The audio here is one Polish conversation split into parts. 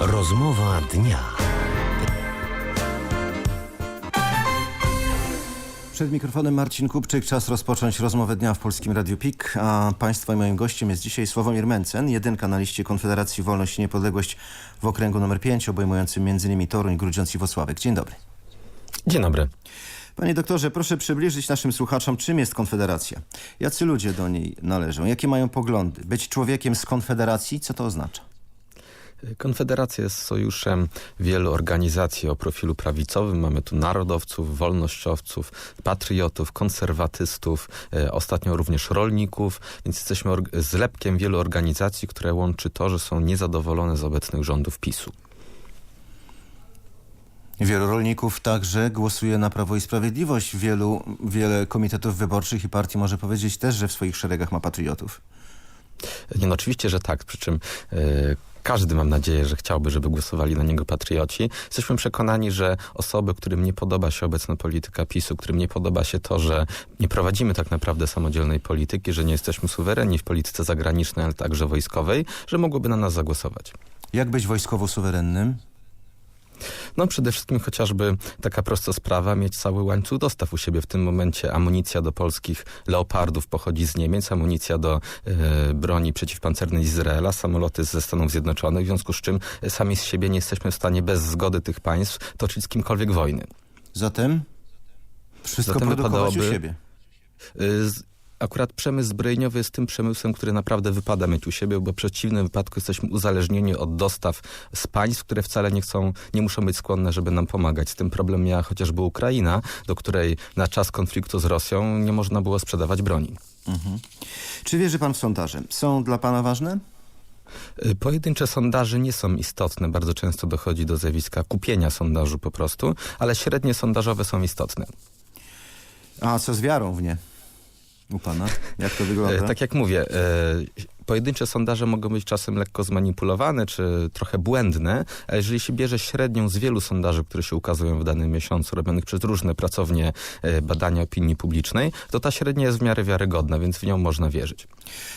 Rozmowa dnia. Przed mikrofonem Marcin Kupczyk. Czas rozpocząć rozmowę dnia w Polskim Radiu PIK. A Państwa i moim gościem jest dzisiaj Sławomir Mencen, jedynka na liście Konfederacji Wolność i Niepodległość w okręgu numer 5, obejmującym m.in. Toruń, Grudziądz i Włocławek. Dzień dobry. Dzień dobry. Panie doktorze, proszę przybliżyć naszym słuchaczom, czym jest Konfederacja. Jacy ludzie do niej należą? Jakie mają poglądy? Być człowiekiem z Konfederacji? Co to oznacza? Konfederacja jest sojuszem wielu organizacji o profilu prawicowym. Mamy tu narodowców, wolnościowców, patriotów, konserwatystów, e, ostatnio również rolników, więc jesteśmy zlepkiem wielu organizacji, które łączy to, że są niezadowolone z obecnych rządów PiSu. Wielu rolników także głosuje na Prawo i Sprawiedliwość. Wielu, wiele komitetów wyborczych i partii może powiedzieć też, że w swoich szeregach ma patriotów. Nie, no oczywiście, że tak. Przy czym yy, każdy, mam nadzieję, że chciałby, żeby głosowali na niego patrioci. Jesteśmy przekonani, że osoby, którym nie podoba się obecna polityka PiSu, którym nie podoba się to, że nie prowadzimy tak naprawdę samodzielnej polityki, że nie jesteśmy suwerenni w polityce zagranicznej, ale także wojskowej, że mogłyby na nas zagłosować. Jak być wojskowo suwerennym? No przede wszystkim chociażby taka prosta sprawa, mieć cały łańcuch dostaw u siebie. W tym momencie amunicja do polskich leopardów pochodzi z Niemiec, amunicja do e, broni przeciwpancernej z Izraela, samoloty ze Stanów Zjednoczonych, w związku z czym sami z siebie nie jesteśmy w stanie bez zgody tych państw toczyć z kimkolwiek wojny. Zatem wszystko Zatem produkować u siebie. Y, akurat przemysł zbrojeniowy jest tym przemysłem, który naprawdę wypada mieć u siebie, bo w przeciwnym wypadku jesteśmy uzależnieni od dostaw z państw, które wcale nie chcą, nie muszą być skłonne, żeby nam pomagać. Z tym problem miała chociażby Ukraina, do której na czas konfliktu z Rosją nie można było sprzedawać broni. Mhm. Czy wierzy pan w sondaże? Są dla pana ważne? Y, pojedyncze sondaże nie są istotne. Bardzo często dochodzi do zjawiska kupienia sondażu po prostu, ale średnie sondażowe są istotne. A co z wiarą w nie? U pana? Jak to wygląda? E, tak jak mówię, e, pojedyncze sondaże mogą być czasem lekko zmanipulowane, czy trochę błędne, a jeżeli się bierze średnią z wielu sondaży, które się ukazują w danym miesiącu, robionych przez różne pracownie e, badania opinii publicznej, to ta średnia jest w miarę wiarygodna, więc w nią można wierzyć.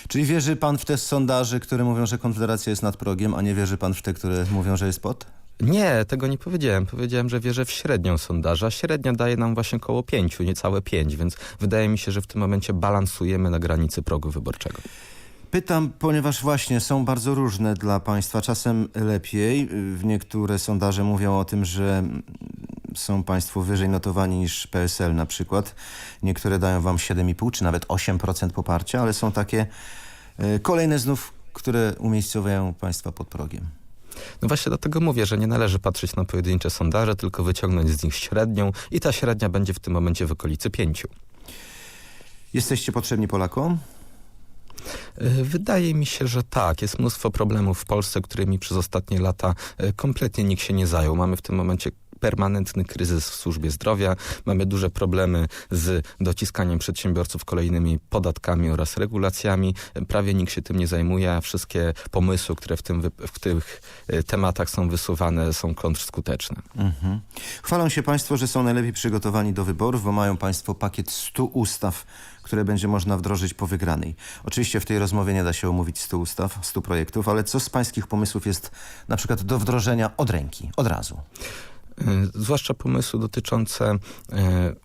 Czyli wierzy pan w te sondaże, które mówią, że Konfederacja jest nad progiem, a nie wierzy pan w te, które mówią, że jest pod? Nie, tego nie powiedziałem. Powiedziałem, że wierzę w średnią sondaża. Średnia daje nam właśnie około pięciu, niecałe pięć, więc wydaje mi się, że w tym momencie balansujemy na granicy progu wyborczego. Pytam, ponieważ właśnie są bardzo różne dla państwa. Czasem lepiej. W niektóre sondaże mówią o tym, że są państwo wyżej notowani niż PSL na przykład. Niektóre dają wam 7,5 czy nawet 8% poparcia, ale są takie e, kolejne znów, które umiejscowiają państwa pod progiem. No właśnie dlatego mówię, że nie należy patrzeć na pojedyncze sondaże, tylko wyciągnąć z nich średnią i ta średnia będzie w tym momencie w okolicy pięciu. Jesteście potrzebni Polakom? E, wydaje mi się, że tak. Jest mnóstwo problemów w Polsce, którymi przez ostatnie lata e, kompletnie nikt się nie zajął. Mamy w tym momencie permanentny kryzys w służbie zdrowia, mamy duże problemy z dociskaniem przedsiębiorców kolejnymi podatkami oraz regulacjami. Prawie nikt się tym nie zajmuje, a wszystkie pomysły, które w, tym, w tych e, tematach są wysuwane są kontrskuteczne. Mhm. Chwalą się Państwo, że są najlepiej przygotowani do wyborów, bo mają Państwo pakiet 100 ustaw, które będzie można wdrożyć po wygranej. Oczywiście w tej rozmowie nie da się omówić 100 ustaw, 100 projektów, ale co z Pańskich pomysłów jest na przykład do wdrożenia od ręki, od razu? E, zwłaszcza pomysły dotyczące e,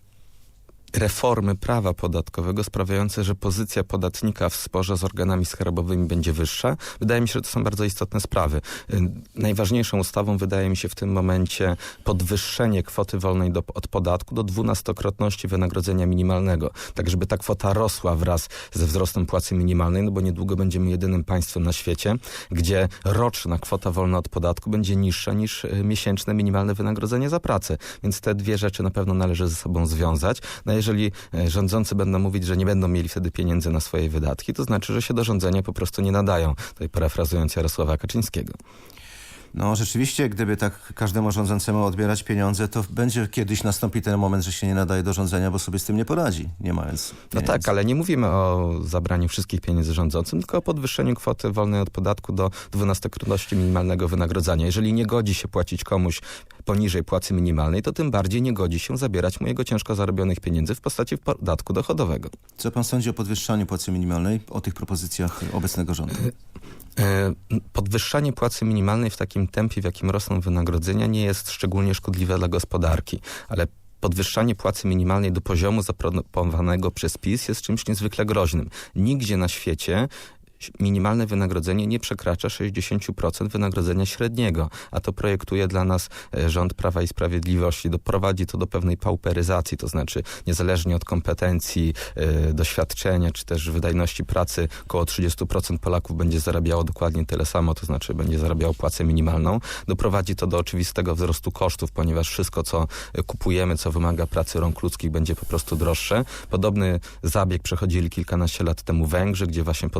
reformy prawa podatkowego sprawiające, że pozycja podatnika w sporze z organami skarbowymi będzie wyższa. Wydaje mi się, że to są bardzo istotne sprawy. Y, najważniejszą ustawą wydaje mi się w tym momencie podwyższenie kwoty wolnej do, od podatku do dwunastokrotności wynagrodzenia minimalnego. Tak, żeby ta kwota rosła wraz ze wzrostem płacy minimalnej, no bo niedługo będziemy jedynym państwem na świecie, gdzie roczna kwota wolna od podatku będzie niższa niż y, miesięczne minimalne wynagrodzenie za pracę. Więc te dwie rzeczy na pewno należy ze sobą związać. No jeżeli e, rządzący będą mówić, że nie będą mieli wtedy pieniędzy na swoje wydatki, to znaczy, że się do rządzenia po prostu nie nadają. Tutaj parafrazując Jarosława Kaczyńskiego. No rzeczywiście, gdyby tak każdemu rządzącemu odbierać pieniądze, to będzie kiedyś nastąpi ten moment, że się nie nadaje do rządzenia, bo sobie z tym nie poradzi, nie mając pieniędzy. No tak, ale nie mówimy o zabraniu wszystkich pieniędzy rządzącym, tylko o podwyższeniu kwoty wolnej od podatku do dwunastokrotności minimalnego wynagrodzenia. Jeżeli nie godzi się płacić komuś poniżej płacy minimalnej, to tym bardziej nie godzi się zabierać mojego ciężko zarobionych pieniędzy w postaci podatku dochodowego. Co pan sądzi o podwyższaniu płacy minimalnej, o tych propozycjach obecnego rządu? E, Podwyższanie płacy minimalnej w takim tempie, w jakim rosną wynagrodzenia, nie jest szczególnie szkodliwe dla gospodarki, ale podwyższanie płacy minimalnej do poziomu zaproponowanego przez PiS jest czymś niezwykle groźnym. Nigdzie na świecie minimalne wynagrodzenie nie przekracza 60% wynagrodzenia średniego, a to projektuje dla nas e, rząd Prawa i Sprawiedliwości. Doprowadzi to do pewnej pauperyzacji, to znaczy niezależnie od kompetencji, e, doświadczenia czy też wydajności pracy, około 30% Polaków będzie zarabiało dokładnie tyle samo, to znaczy będzie zarabiało płacę minimalną. Doprowadzi to do oczywistego wzrostu kosztów, ponieważ wszystko, co e, kupujemy, co wymaga pracy rąk ludzkich, będzie po prostu droższe. Podobny zabieg przechodzili kilkanaście lat temu Węgrzy, gdzie właśnie po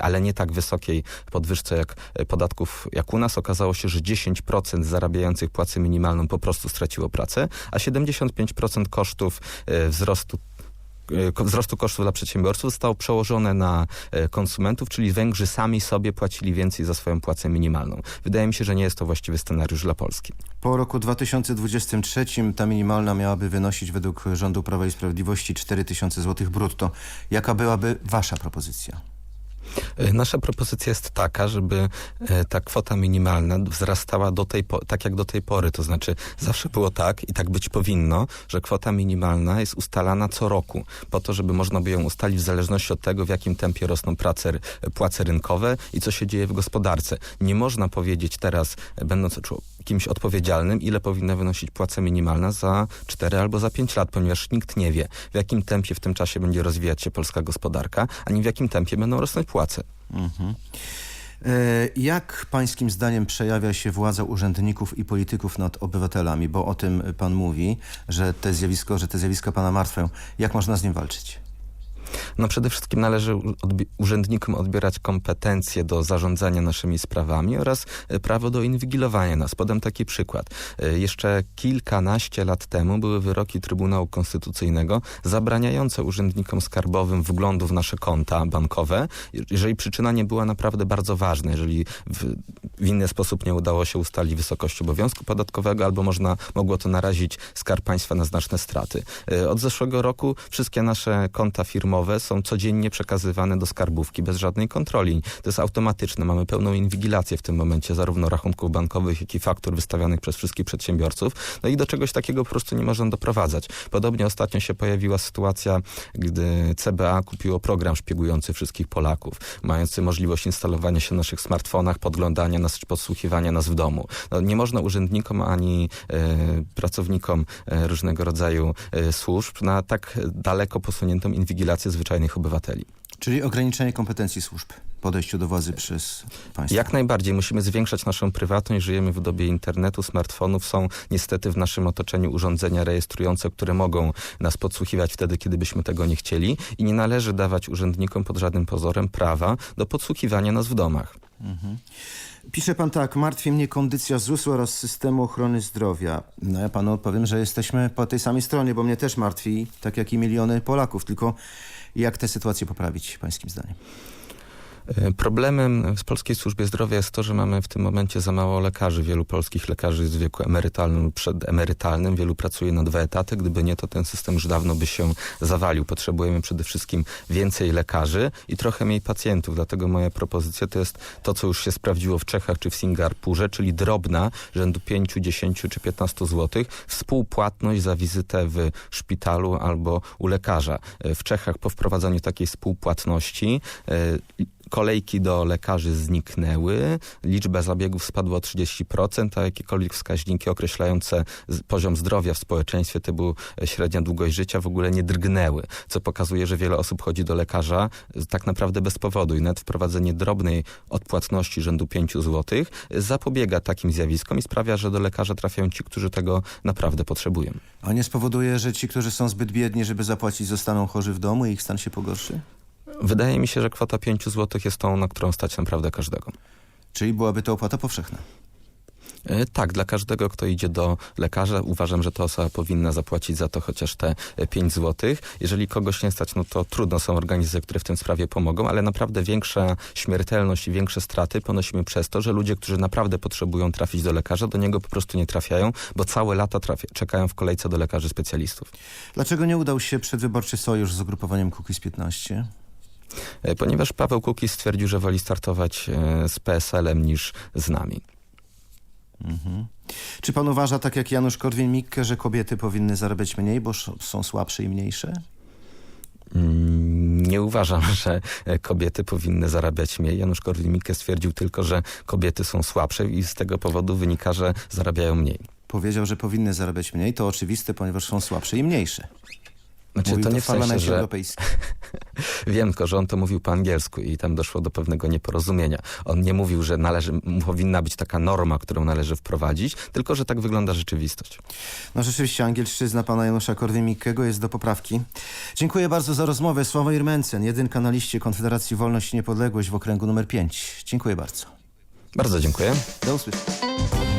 ale nie tak wysokiej podwyżce jak e, podatków jak u nas, okazało się, że 10% zarabiających płacę minimalną po prostu straciło pracę, a 75% kosztów e, wzrostu e, wzrostu kosztów dla przedsiębiorców zostało przełożone na konsumentów, czyli Węgrzy sami sobie płacili więcej za swoją płacę minimalną. Wydaje mi się, że nie jest to właściwy scenariusz dla Polski. Po roku 2023 ta minimalna miałaby wynosić według rządu Prawa i Sprawiedliwości 4000 zł brutto. Jaka byłaby wasza propozycja? E, Nasza propozycja jest taka, żeby e, ta kwota minimalna wzrastała do tej tak jak do tej pory. To znaczy zawsze było tak i tak być powinno, że kwota minimalna jest ustalana co roku po to, żeby można by ją ustalić w zależności od tego, w jakim tempie rosną prace, płace rynkowe i co się dzieje w gospodarce. Nie można powiedzieć teraz, e, będąc kimś odpowiedzialnym, ile powinna wynosić płaca minimalna za 4 albo za 5 lat, ponieważ nikt nie wie, w jakim tempie w tym czasie będzie rozwijać się polska gospodarka, ani w jakim tempie będą rosnąć płace. Mhm. E, Jak pańskim zdaniem przejawia się władza urzędników i polityków nad obywatelami? Bo o tym pan mówi, że te zjawisko, że te zjawiska pana martwią. Jak można z nim walczyć? No przede wszystkim należy odbi- urzędnikom odbierać kompetencje do zarządzania naszymi sprawami oraz e, prawo do inwigilowania nas. Podam taki przykład. E, Jeszcze kilkanaście lat temu były wyroki Trybunału Konstytucyjnego zabraniające urzędnikom skarbowym wglądu w nasze konta bankowe, jeżeli przyczyna nie była naprawdę bardzo ważna, jeżeli w, w inny sposób nie udało się ustalić wysokości obowiązku podatkowego, albo można, mogło to narazić Skarb Państwa na znaczne straty. E, Od zeszłego roku wszystkie nasze konta firmowe są codziennie przekazywane do skarbówki bez żadnej kontroli. To jest automatyczne. Mamy pełną inwigilację w tym momencie zarówno rachunków bankowych, jak i faktur wystawianych przez wszystkich przedsiębiorców. No i do czegoś takiego po prostu nie można doprowadzać. Podobnie ostatnio się pojawiła sytuacja, gdy CBA kupiło program szpiegujący wszystkich Polaków, mający możliwość instalowania się na naszych smartfonach, podglądania nas, czy podsłuchiwania nas w domu. No, nie można urzędnikom ani e, pracownikom e, różnego rodzaju e, służb na tak daleko posuniętą inwigilację zwyczajnych obywateli. Czyli ograniczenie kompetencji służb w podejściu do władzy przez państwo. Jak najbardziej musimy zwiększać naszą prywatność. Żyjemy w dobie internetu, smartfonów. Są niestety w naszym otoczeniu urządzenia rejestrujące, które mogą nas podsłuchiwać wtedy, kiedy byśmy tego nie chcieli. I nie należy dawać urzędnikom pod żadnym pozorem prawa do podsłuchiwania nas w domach. Mhm. Pisze pan tak, martwi mnie kondycja ZUS-u oraz systemu ochrony zdrowia. No ja panu odpowiem, że jesteśmy po tej samej stronie, bo mnie też martwi, tak jak i miliony Polaków. Tylko jak tę sytuację poprawić, pańskim zdaniem? E, Problemem w polskiej służbie zdrowia jest to, że mamy w tym momencie za mało lekarzy. Wielu polskich lekarzy jest w wieku emerytalnym lub przedemerytalnym. Wielu pracuje na dwa etaty. Gdyby nie, to ten system już dawno by się zawalił. Potrzebujemy przede wszystkim więcej lekarzy i trochę mniej pacjentów. Dlatego moja propozycja to jest to, co już się sprawdziło w Czechach czy w Singapurze, czyli drobna, rzędu 5, 10 czy 15 zł, współpłatność za wizytę w szpitalu albo u lekarza. E, W Czechach po wprowadzaniu takiej współpłatności e, Kolejki do lekarzy zniknęły, liczba zabiegów spadła o 30%, a jakiekolwiek wskaźniki określające poziom zdrowia w społeczeństwie, typu e, średnia długość życia, w ogóle nie drgnęły, co pokazuje, że wiele osób chodzi do lekarza z- tak naprawdę bez powodu i nawet wprowadzenie drobnej odpłatności rzędu 5 zł zapobiega takim zjawiskom i sprawia, że do lekarza trafiają ci, którzy tego naprawdę potrzebują. A nie spowoduje, że ci, którzy są zbyt biedni, żeby zapłacić, zostaną chorzy w domu i ich stan się pogorszy? Wydaje mi się, że kwota 5 zł jest tą, na którą stać naprawdę każdego. Czyli byłaby to opłata powszechna. E, Tak, dla każdego, kto idzie do lekarza, uważam, że ta osoba powinna zapłacić za to chociaż te 5 zł. Jeżeli kogoś nie stać, no to trudno są organizacje, które w tym sprawie pomogą, ale naprawdę większa śmiertelność i większe straty ponosimy przez to, że ludzie, którzy naprawdę potrzebują trafić do lekarza, do niego po prostu nie trafiają, bo całe lata czekają w kolejce do lekarzy specjalistów. Dlaczego nie udał się przedwyborczy sojusz z ugrupowaniem Kukiz 15? E, Ponieważ Paweł Kukiz stwierdził, że woli startować e, z PSL-em niż z nami. Mhm. Czy pan uważa, tak jak Janusz Korwin-Mikke, że kobiety powinny zarabiać mniej, bo są słabsze i mniejsze? Mm, Nie uważam, że kobiety powinny zarabiać mniej. Janusz Korwin-Mikke stwierdził tylko, że kobiety są słabsze i z tego powodu wynika, że zarabiają mniej. Powiedział, że powinny zarabiać mniej. To oczywiste, ponieważ są słabsze i mniejsze. Znaczy, Mówił to nie w sensie, że Europejskim. wiem tylko, że on to mówił po angielsku i tam doszło do pewnego nieporozumienia. On nie mówił, że należy, powinna być taka norma, którą należy wprowadzić, tylko, że tak wygląda rzeczywistość. No rzeczywiście, angielszczyzna pana Janusza Korwin-Mikkego jest do poprawki. Dziękuję bardzo za rozmowę. Sławomir Mencen, jedynka na liście Konfederacji Wolność i Niepodległość w okręgu numer 5. Dziękuję bardzo. Bardzo dziękuję. Do usłyszenia.